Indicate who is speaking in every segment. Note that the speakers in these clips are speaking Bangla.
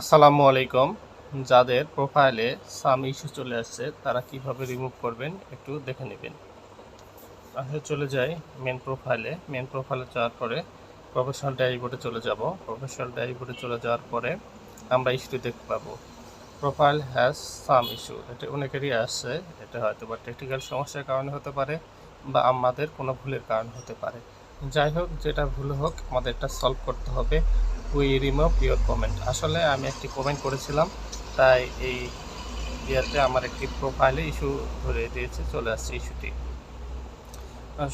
Speaker 1: আসসালামু আলাইকুম। যাদের প্রোফাইলে সাম ইস্যু চলে আসছে, তারা কীভাবে রিমুভ করবেন একটু দেখে নেবেন। তাহলে চলে যাই মেন প্রোফাইলে মেন প্রোফাইলে যাওয়ার পরে প্রফেশনাল ড্যাশবোর্ডে চলে যাব। প্রফেশনাল ড্যাশবোর্ডে চলে যাওয়ার পরে আমরা ইস্যুটি দেখতে পাবো। প্রোফাইল হ্যাজ সাম ইস্যু এটা অনেকেরই আসছে এটা হয়তো বা টেকনিক্যাল সমস্যার কারণে হতে পারে বা আমাদের কোনো ভুলের কারণে হতে পারে। যাই হোক, যেটা ভুল হোক আমাদের এটা সলভ করতে হবে। উই রিমুভ ইউর কমেন্ট আসলে আমি একটি কমেন্ট করেছিলাম, তাই এই ইয়েতে আমার একটি প্রোফাইলে ইস্যু ধরে দিয়েছে, চলে আসছে ইস্যুটি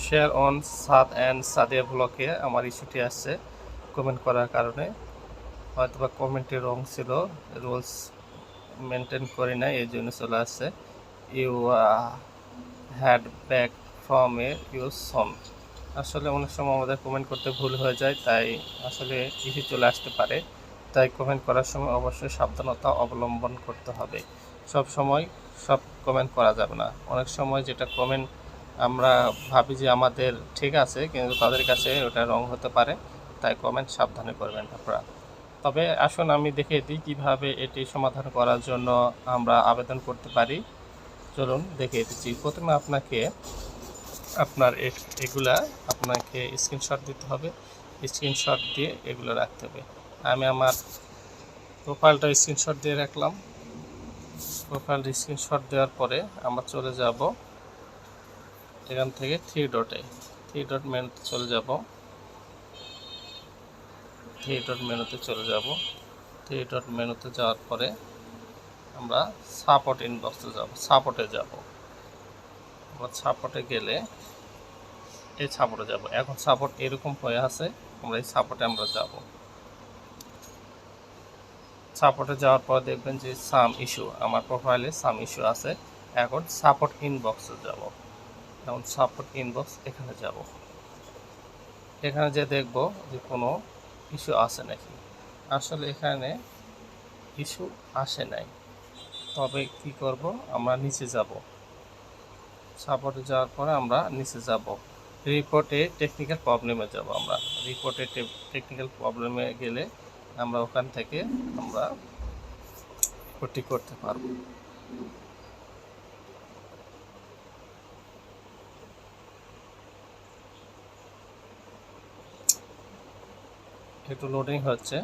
Speaker 1: share on Saad and Sadia ব্লকে আমার ইস্যুটি আসছে কমেন্ট করার কারণে। হয়তো বা কমেন্টের রং ছিল রুলস মেনটেন করি না এই জন্য চলে আসছে। You had back from a your son আসলে অনেক সময় আমাদের কমেন্ট করতে ভুল হয়ে যায়, তাই আসলে ইস্যু চলে আসতে পারে। তাই কমেন্ট করার সময় অবশ্যই সাবধানতা অবলম্বন করতে হবে। সব সময় সব কমেন্ট করা যাবে না। অনেক সময় যেটা কমেন্ট আমরা ভাবি যে আমাদের ঠিক আছে, কিন্তু তাদের কাছে ওটা রং হতে পারে, তাই কমেন্ট সাবধানে করবেন আপনারা। তবে আসুন আমি দেখে দিই কীভাবে এটি সমাধান করার জন্য আমরা আবেদন করতে পারি। চলুন দেখে দিচ্ছি। প্রথমে আপনাকে আপনার এগুলা আপনাকে স্ক্রিনশট দিতে হবে। স্ক্রিনশট দিয়ে এগুলো রাখতে হবে। আমি আমার প্রোফাইলটা স্ক্রিনশট দিয়ে রাখলাম। প্রোফাইল স্ক্রিনশট দেওয়ার পরে আমরা চলে যাব এখান থেকে থ্রি ডটে থ্রি ডট মেনুতে চলে যাব। থ্রি ডট মেনুতে চলে যাব। থ্রি ডট মেনুতে যাওয়ার পরে আমরা সাপোর্ট ইনবক্সে যাব। সাপোর্টে যাব। আমরা সাপোর্টে গেলে এই সাপোর্টে যাব। এখন সাপোর্ট এরকম হয়ে আছে, আমরা এই সাপোর্টে আমরা যাব। সাপোর্টে যাওয়ার পর দেখবেন যে সাম ইস্যু, আমার প্রোফাইলে সাম ইস্যু আছে। এখন সাপোর্ট ইনবক্সে যাব। এখন সাপোর্ট ইনবক্স এখানে যাব। এখানে যে দেখব যে কোনো ইস্যু আসে নাকি। আসলে এখানে ইস্যু আসে নাই। তবে কি করব? আমরা নিচে যাব। সাপোর্টে যাওয়ার পরে আমরা নিচে যাব। রিপোর্টে টেকনিক্যাল প্রবলেমে যাব আমরা। রিপোর্টে টেকনিক্যাল প্রবলেমে গেলে আমরা ওখান থেকে আমরা রিপোর্টটি করতে পারব। একটু লোডিং হচ্ছে।